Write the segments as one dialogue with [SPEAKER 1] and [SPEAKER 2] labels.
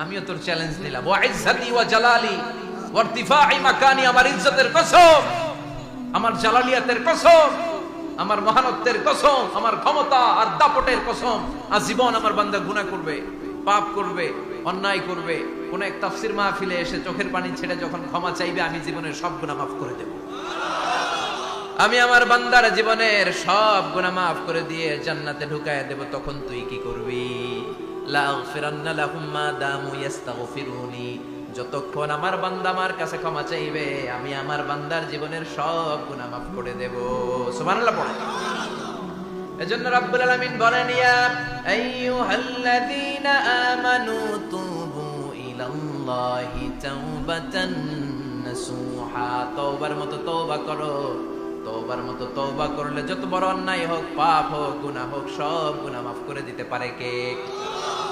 [SPEAKER 1] আমিও তোর চ্যালেঞ্জ দিলাম ওয়া ইজ্জতি ওয়া জালালি, ওয়া ইরতিফাই মাকানি, আমার ইজ্জতের কসম, আমার জালালিয়াতের কসম, আমার মহানত্বের কসম, আমার ক্ষমতা আর দাপটের কসম, আজীবন আমার বান্দা গুনাহ করবে, পাপ করবে, অন্যায় করবে। কোন এক তাফসির মাহফিলে এসে চোখের পানি ছেড়ে যখন ক্ষমা চাইবে, আমি জীবনের সব গুনাহ মাফ করে দেব। আমি আমার বান্দার জীবনের সব গুনাহ মাফ করে দিয়ে জান্নাতে ঢুকায় দেব, তখন তুই কি করবি? যতক্ষণ আমার বান্দা আমার কাছে ক্ষমা চাইবে, আমি আমার বান্দার জীবনের সব গুনাহ মাফ করে দেব। সুবহানাল্লাহ পড়ে। এজন্য রাব্বুল আলামিন বলেন, ইয়া আইয়ুহাল্লাযীনা আমানু তুবু ইলাল্লাহি তাওবাতান নাসুহা। তওবার মতো তওবা করো। তওবার মতো তওবা করলে যত বড় অন্যায় হোক, পাপ হোক, গুনাহ হোক, সব গুনাহ মাফ করে দিতে পারে কে?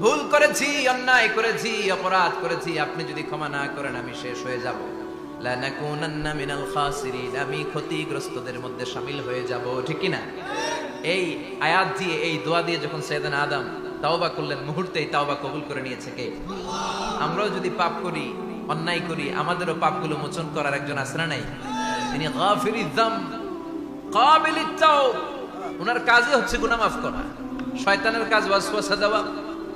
[SPEAKER 1] ভুল করেছি, অন্যায় করেছি, অপরাধ করেছি, আপনি যদি ক্ষমা না করেন, আমি শেষ হয়ে যাব। আমি ক্ষতিগ্রস্তদের মধ্যে শামিল হয়ে যাব, ঠিক কি না এই আয়াত দিয়ে, এই দোয়া দিয়ে যখন আদম তাওবা করলেন, মুহূর্তেই তাওবা কবুল করে নিয়েছে কে? আমরাও যদি পাপ করি, অন্যায় করি, আমাদেরও পাপগুলো মোচন করার একজন আসরা নাই? তিনি ওনার কাজই হচ্ছে গুনাহ মাফ করা। শয়তানের কাজ ওয়াসওয়াসা দেওয়া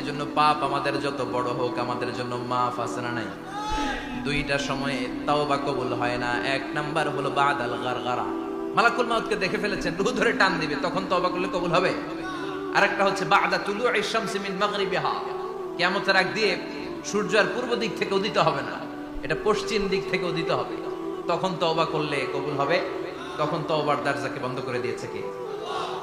[SPEAKER 1] এজন্য পাপ আমাদের যত বড় হোক, আমাদের জন্য মাফ আছে না নাই? দুইটা সময়ে তাও বা কবুল হয় না। এক নাম্বার হলো বাদ আল গারগারা। মালাকুল মাউতকে দেখে ফেলেছেন, রুহ ধরে টান দিবে, তখন তওবা করলে কবুল হবে। আরেকটা হচ্ছে, বাদা তুলু শামসি মিন মাগরিবিহা। কিয়ামতের আগ দিয়ে সূর্য আর পূর্ব দিক থেকে উদিত হবে না, এটা পশ্চিম দিক থেকে উদিত হবে। তখন তওবা করলে কবুল হবে, তখন তওবার দরজাকে বন্ধ করে দিয়েছে কে?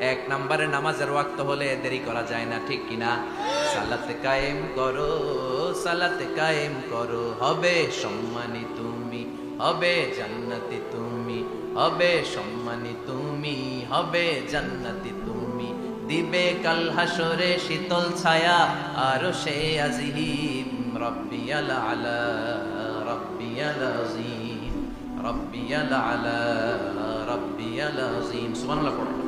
[SPEAKER 1] এক নম্বরে নামাজের ওয়াক্ত হলে দেরি করা যায় না, ঠিক কিনা সালাতে কায়েম করো, সালাতে কায়েম করো। হবে সম্মানী তুমি, হবে জান্নাতি তুমি, হবে সম্মানী তুমি, হবে জান্নাতি তুমি। দিবে কাল হাসরে শীতল ছায়া, আর সে আজিম, রব্বিয়াল আলা, রব্বিয়াল আজিম, রব্বিয়াল আলা, রব্বিয়াল আজিম। সুবহানাল্লাহ, পড়ো।